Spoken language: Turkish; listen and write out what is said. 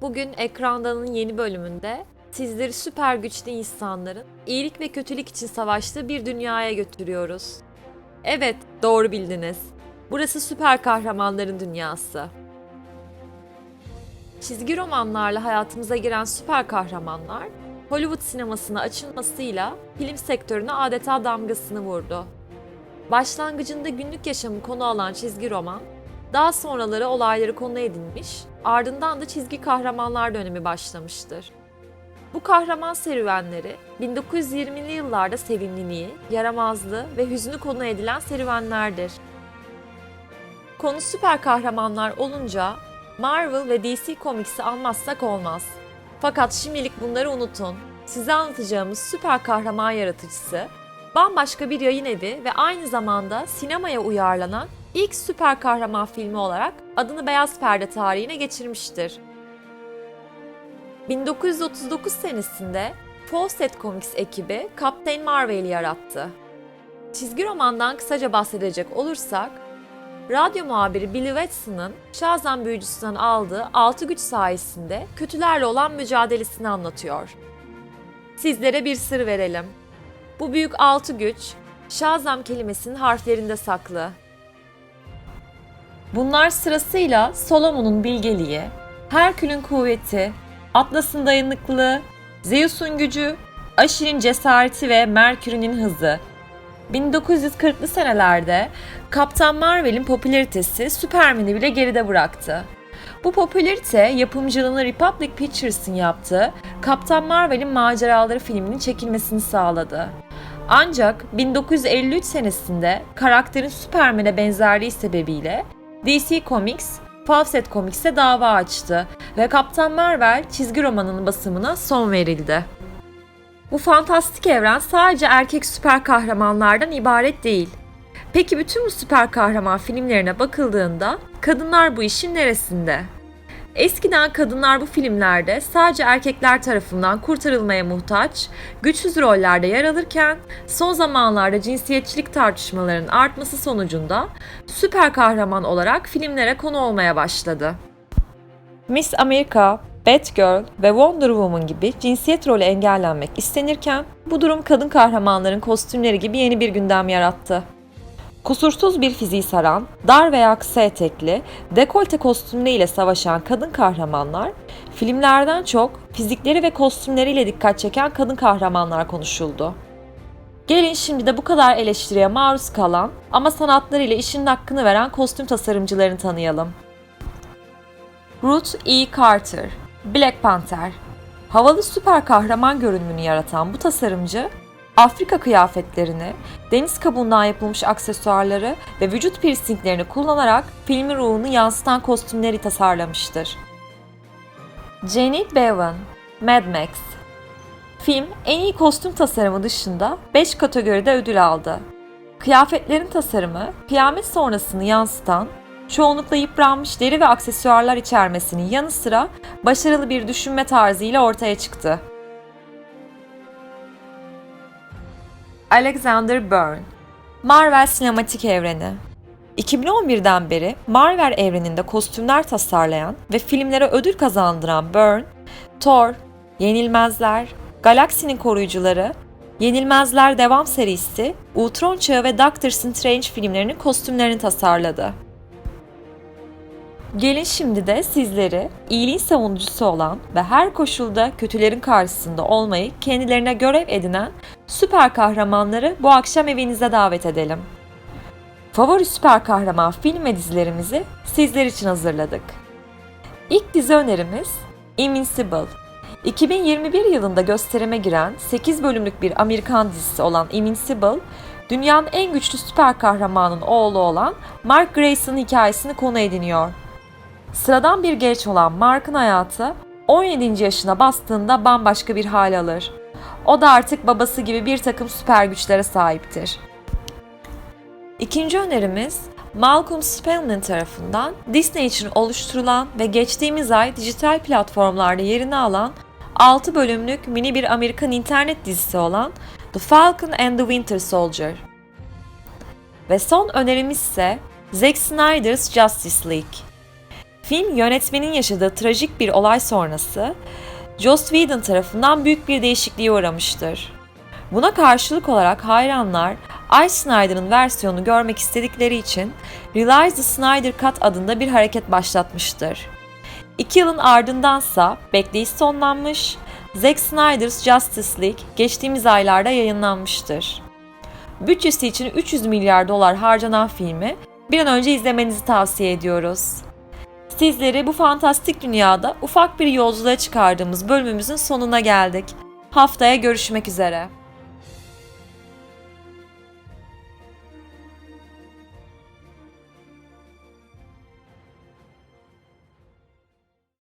Bugün ekrandanın yeni bölümünde sizleri süper güçlü insanların iyilik ve kötülük için savaştığı bir dünyaya götürüyoruz. Evet, doğru bildiniz. Burası süper kahramanların dünyası. Çizgi romanlarla hayatımıza giren süper kahramanlar, Hollywood sinemasına açılmasıyla film sektörüne adeta damgasını vurdu. Başlangıcında günlük yaşamı konu alan çizgi roman, daha sonraları olayları konu edinmiş, ardından da çizgi kahramanlar dönemi başlamıştır. Bu kahraman serüvenleri 1920'li yıllarda sevimliliği, yaramazlığı ve hüznü konu edilen serüvenlerdir. Konu süper kahramanlar olunca Marvel ve DC Comics'i almazsak olmaz. Fakat şimdilik bunları unutun. Size anlatacağımız süper kahraman yaratıcısı, bambaşka bir yayın evi ve aynı zamanda sinemaya uyarlanan ilk süper kahraman filmi olarak adını Beyaz Perde tarihine geçirmiştir. 1939 senesinde Fawcett Comics ekibi Captain Marvel'i yarattı. Çizgi romandan kısaca bahsedecek olursak, radyo muhabiri Billy Watson'ın Shazam büyücüsünden aldığı altı güç sayesinde kötülerle olan mücadelesini anlatıyor. Sizlere bir sır verelim. Bu büyük altı güç, Shazam kelimesinin harflerinde saklı. Bunlar sırasıyla Solomon'un bilgeliği, Herkül'ün kuvveti, Atlas'ın dayanıklılığı, Zeus'un gücü, Aşil'in cesareti ve Merkür'ün hızı. 1940'lı senelerde Kaptan Marvel'in popülaritesi Superman'i bile geride bıraktı. Bu popülarite yapımcılığını Republic Pictures'ın yaptığı Kaptan Marvel'in Maceraları filminin çekilmesini sağladı. Ancak 1953 senesinde karakterin Superman'e benzerliği sebebiyle DC Comics, Fawcett Comics'e dava açtı ve Kaptan Marvel çizgi romanının basımına son verildi. Bu fantastik evren sadece erkek süper kahramanlardan ibaret değil. Peki bütün bu süper kahraman filmlerine bakıldığında kadınlar bu işin neresinde? Eskiden kadınlar bu filmlerde sadece erkekler tarafından kurtarılmaya muhtaç, güçsüz rollerde yer alırken son zamanlarda cinsiyetçilik tartışmalarının artması sonucunda süper kahraman olarak filmlere konu olmaya başladı. Miss America, Batgirl ve Wonder Woman gibi cinsiyet rolü engellenmek istenirken bu durum kadın kahramanların kostümleri gibi yeni bir gündem yarattı. Kusursuz bir fiziği saran, dar veya kısa etekli, dekolte kostümleriyle savaşan kadın kahramanlar, filmlerden çok fizikleri ve kostümleriyle dikkat çeken kadın kahramanlar konuşuldu. Gelin şimdi de bu kadar eleştiriye maruz kalan ama sanatlarıyla işinin hakkını veren kostüm tasarımcılarını tanıyalım. Ruth E. Carter, Black Panther. Havalı süper kahraman görünümünü yaratan bu tasarımcı, Afrika kıyafetlerini, deniz kabuğundan yapılmış aksesuarları ve vücut piercinglerini kullanarak filmin ruhunu yansıtan kostümleri tasarlamıştır. Janet Bevan, Mad Max Film en iyi kostüm tasarımı dışında 5 kategoride ödül aldı. Kıyafetlerin tasarımı, kıyamet sonrasını yansıtan, çoğunlukla yıpranmış deri ve aksesuarlar içermesinin yanı sıra başarılı bir düşünme tarzıyla ortaya çıktı. Alexander Byrne Marvel Sinematik Evreni 2011'den beri Marvel evreninde kostümler tasarlayan ve filmlere ödül kazandıran Byrne, Thor, Yenilmezler, Galaksinin Koruyucuları, Yenilmezler devam serisi, Ultron Çağı ve Doctor Strange filmlerinin kostümlerini tasarladı. Gelin şimdi de sizleri iyiliğin savunucusu olan ve her koşulda kötülerin karşısında olmayı kendilerine görev edinen süper kahramanları bu akşam evinize davet edelim. Favori süper kahraman film ve dizilerimizi sizler için hazırladık. İlk dizi önerimiz Invincible. 2021 yılında gösterime giren 8 bölümlük bir Amerikan dizisi olan Invincible, dünyanın en güçlü süper kahramanın oğlu olan Mark Grayson'ın hikayesini konu ediniyor. Sıradan bir genç olan Mark'ın hayatı 17. yaşına bastığında bambaşka bir hal alır. O da artık babası gibi bir takım süper güçlere sahiptir. İkinci önerimiz Malcolm Spellman tarafından Disney için oluşturulan ve geçtiğimiz ay dijital platformlarda yerini alan 6 bölümlük mini bir Amerikan internet dizisi olan The Falcon and the Winter Soldier. Ve son önerimiz ise Zack Snyder's Justice League. Film yönetmenin yaşadığı trajik bir olay sonrası Joss Whedon tarafından büyük bir değişikliğe uğramıştır. Buna karşılık olarak hayranlar Ay Snyder'ın versiyonunu görmek istedikleri için Realize the Snyder Cut adında bir hareket başlatmıştır. İki yılın ardındansa bekleyiş sonlanmış, Zack Snyder's Justice League geçtiğimiz aylarda yayınlanmıştır. Bütçesi için 300 milyar dolar harcanan filmi bir an önce izlemenizi tavsiye ediyoruz. Sizleri bu fantastik dünyada ufak bir yolculuğa çıkardığımız bölümümüzün sonuna geldik. Haftaya görüşmek üzere.